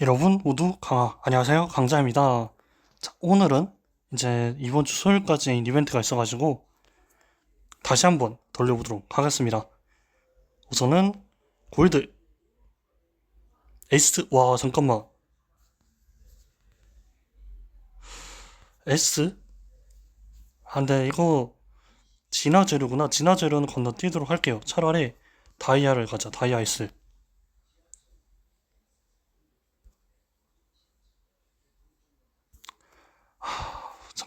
여러분 모두 강아 안녕하세요. 강자입니다. 자 오늘은 이제 이번 주 수요일까지 이벤트가 있어가지고 다시 한번 돌려보도록 하겠습니다. 우선은 골드. 에이스 와 잠깐만. S 아 근데 이거 진화 재료구나. 진화 재료는 건너뛰도록 할게요. 차라리 다이아를 가자. 다이아 S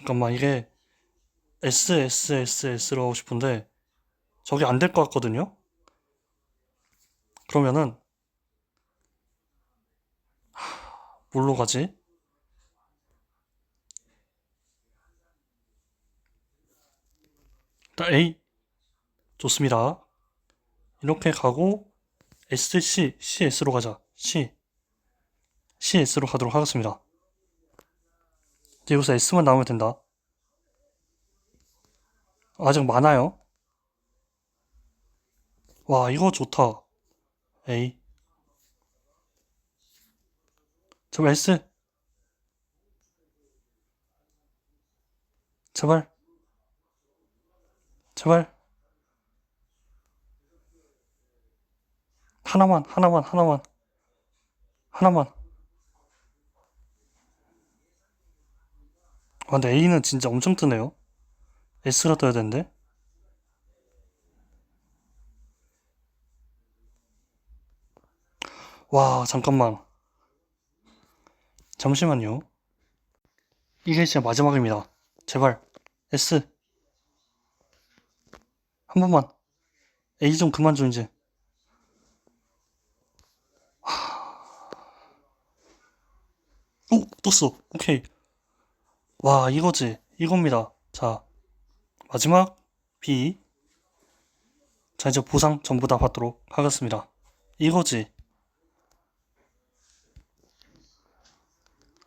잠깐만 이게 SSSS로 하고 싶은데 저게 안 될 것 같거든요? 그러면은 하, 뭘로 가지? 일단 A 좋습니다. 이렇게 가고 SC, CS로 가자. C, CS로 가도록 하겠습니다. 이제 여기서 S만 나오면 된다. 아직 많아요. 와, 이거 좋다. A. 제발 S. 제발. 제발. 하나만, 하나만, 하나만. 하나만. 아, 근데 A는 진짜 엄청 뜨네요. S가 떠야 되는데. 와, 잠깐만. 잠시만요. 이게 진짜 마지막입니다. 제발. S. 한 번만. A 좀 그만 줘, 이제. 오, 떴어. 오케이. 와, 이거지. 이겁니다. 자, 마지막 B. 자, 이제 보상 전부 다 받도록 하겠습니다. 이거지.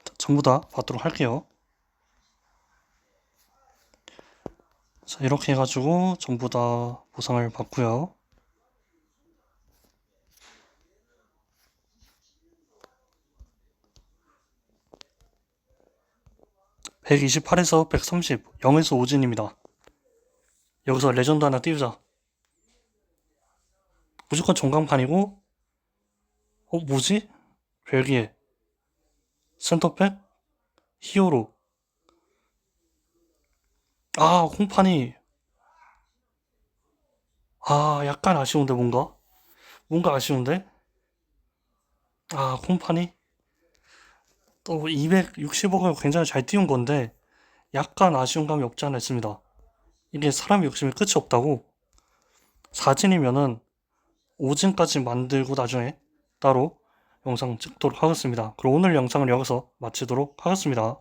자, 전부 다 받도록 할게요. 자, 이렇게 해가지고 전부 다 보상을 받고요. (128에서 130) (0에서 5진입니다) 여기서 레전드 하나 띄우자. 무조건 전광판이고 어 뭐지? 벨기에. 센터백? 히어로. 아 홍판이. 아 약간 아쉬운데 뭔가? 뭔가 아쉬운데? 아 콩판이? 또 260억을 굉장히 잘 띄운 건데 약간 아쉬운 감이 없지 않아 있습니다 이게 사람 욕심이 끝이 없다고? 4진이면은 5진까지 만들고 나중에 따로 영상 찍도록 하겠습니다. 그럼 오늘 영상을 여기서 마치도록 하겠습니다